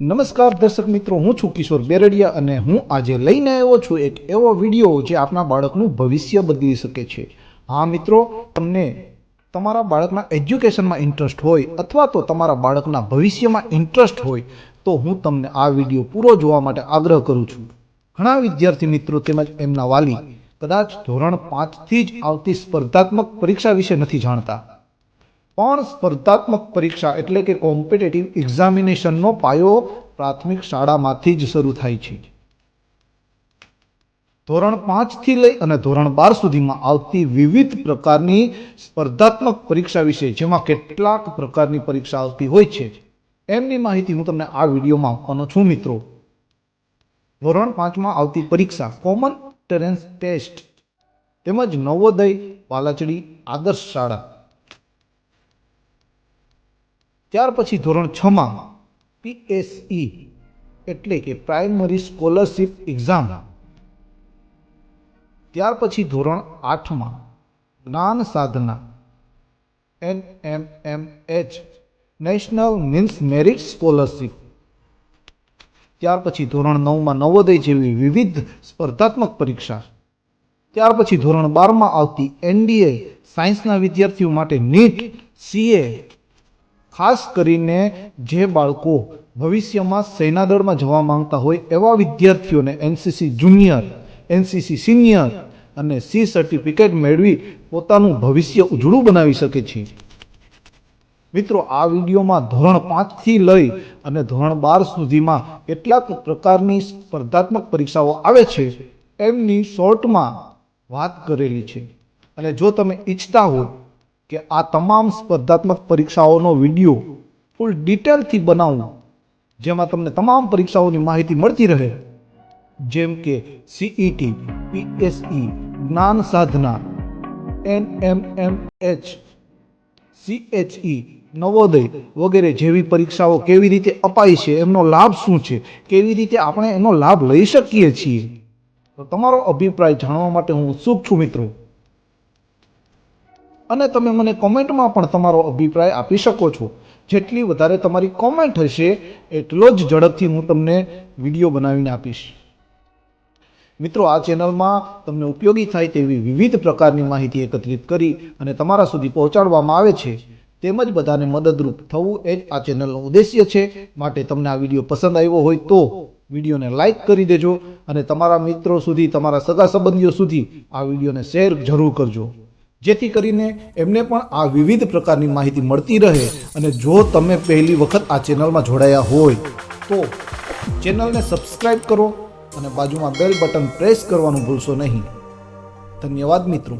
નમસ્કાર દર્શક મિત્રો, હું છું કિશોર બેરડિયા અને હું આજે લઈને આવ્યો છું એક એવો વીડિયો જે આપના બાળકનું ભવિષ્ય બદલી શકે છે. હા મિત્રો, તમને તમારા બાળકના એજ્યુકેશનમાં ઇન્ટરેસ્ટ હોય અથવા તો તમારા બાળકના ભવિષ્યમાં ઇન્ટરેસ્ટ હોય, તો હું તમને આ વીડિયો પૂરો જોવા માટે આગ્રહ કરું છું. ઘણા વિદ્યાર્થી મિત્રો તેમજ એમના વાલી કદાચ ધોરણ પાંચથી જ આવતી સ્પર્ધાત્મક પરીક્ષા વિશે નથી જાણતા. પણ સ્પર્ધાત્મક પરીક્ષા એટલે કે કોમ્પિટેટિવ એક્ઝામિનેશનનો પાયો પ્રાથમિક શાળામાંથી જ શરૂ થાય છે. ધોરણ પાંચથી લઈ અને ધોરણ બાર સુધીમાં આવતી વિવિધ પ્રકારની સ્પર્ધાત્મક પરીક્ષા વિશે, જેમાં કેટલાક પ્રકારની પરીક્ષા આવતી હોય છે. એમની માહિતી હું તમને આ વિડીયોમાં આપવાનો છું, મિત્રો. ધોરણ પાંચમાં આવતી પરીક્ષા કોમન ટેરેન્સ ટેસ્ટ તેમજ નવોદય વાલાચડી આદર્શ શાળા. ત્યાર પછી ધોરણ છમાં પીએસઈ એટલે કે પ્રાઇમરી સ્કોલરશિપ એક્ઝામ ત્યાર પછી ધોરણ આઠમાં Gyan Sadhana, N M M H, national means merit scholarship. ત્યાર પછી ધોરણ નવમાં નવોદય જેવી વિવિધ સ્પર્ધાત્મક પરીક્ષા. ત્યાર પછી ધોરણ બારમાં આવતી એનડીએ સાયન્સના વિદ્યાર્થીઓ માટે નીટ સીએ ખાસ કરીને જે બાળકો ભવિષ્યમાં સેનાદળમાં જવા માંગતા હોય એવા વિદ્યાર્થીઓને એનસીસી જુનિયર, એનસીસી સિનિયર અને સી સર્ટિફિકેટ મેળવી પોતાનું ભવિષ્ય ઉજળું બનાવી શકે છે. મિત્રો, આ વિડીયોમાં ધોરણ પાંચથી લઈ અને ધોરણ બાર સુધીમાં કેટલાક પ્રકારની સ્પર્ધાત્મક પરીક્ષાઓ આવે છે, એમની શોર્ટમાં વાત કરેલી છે. અને જો તમે ઈચ્છતા હો કે આ તમામ સ્પર્ધાત્મક પરીક્ષાઓનો વીડિયો ફૂલ ડિટેલથી બનાવું, જેમાં તમને તમામ પરીક્ષાઓની માહિતી મળતી રહે. જેમ કે CET PSE Gyan Sadhana N M M H CHE Navodaya વગેરે જેવી પરીક્ષાઓ કેવી રીતે અપાય છે, એમનો લાભ શું છે, કેવી રીતે આપણે એનો લાભ લઈ શકીએ છીએ. તો તમારો અભિપ્રાય જાણવા માટે હું ઉત્સુક છું મિત્રો. અને તમે મને કોમેન્ટમાં પણ તમારો અભિપ્રાય આપી શકો છો. જેટલી વધારે તમારી કોમેન્ટ હશે, એટલો જ ઝડપથી હું તમને વીડિયો બનાવીને આપીશ. મિત્રો, આ ચેનલમાં તમને ઉપયોગી થાય તેવી વિવિધ પ્રકારની માહિતી એકત્રિત કરી અને તમારા સુધી પહોંચાડવામાં આવે છે. તેમજ બધાને મદદરૂપ થવું એ જ આ ચેનલનો ઉદ્દેશ્ય છે. માટે તમને આ વીડિયો પસંદ આવ્યો હોય તો વિડીયોને લાઇક કરી દેજો અને તમારા મિત્રો સુધી, તમારા સગા સંબંધીઓ સુધી આ વિડીયોને શેર જરૂર કરજો. જેથી કરીને એમને પણ આ વિવિધ પ્રકારની માહિતી મળતી રહે અને જો તમે પહેલી વખત આ ચેનલમાં જોડાયા હોય તો ચેનલને સબસ્ક્રાઈબ કરો અને બાજુમાં બેલ બટન પ્રેસ કરવાનું ભૂલશો નહીં. ધન્યવાદ મિત્રો.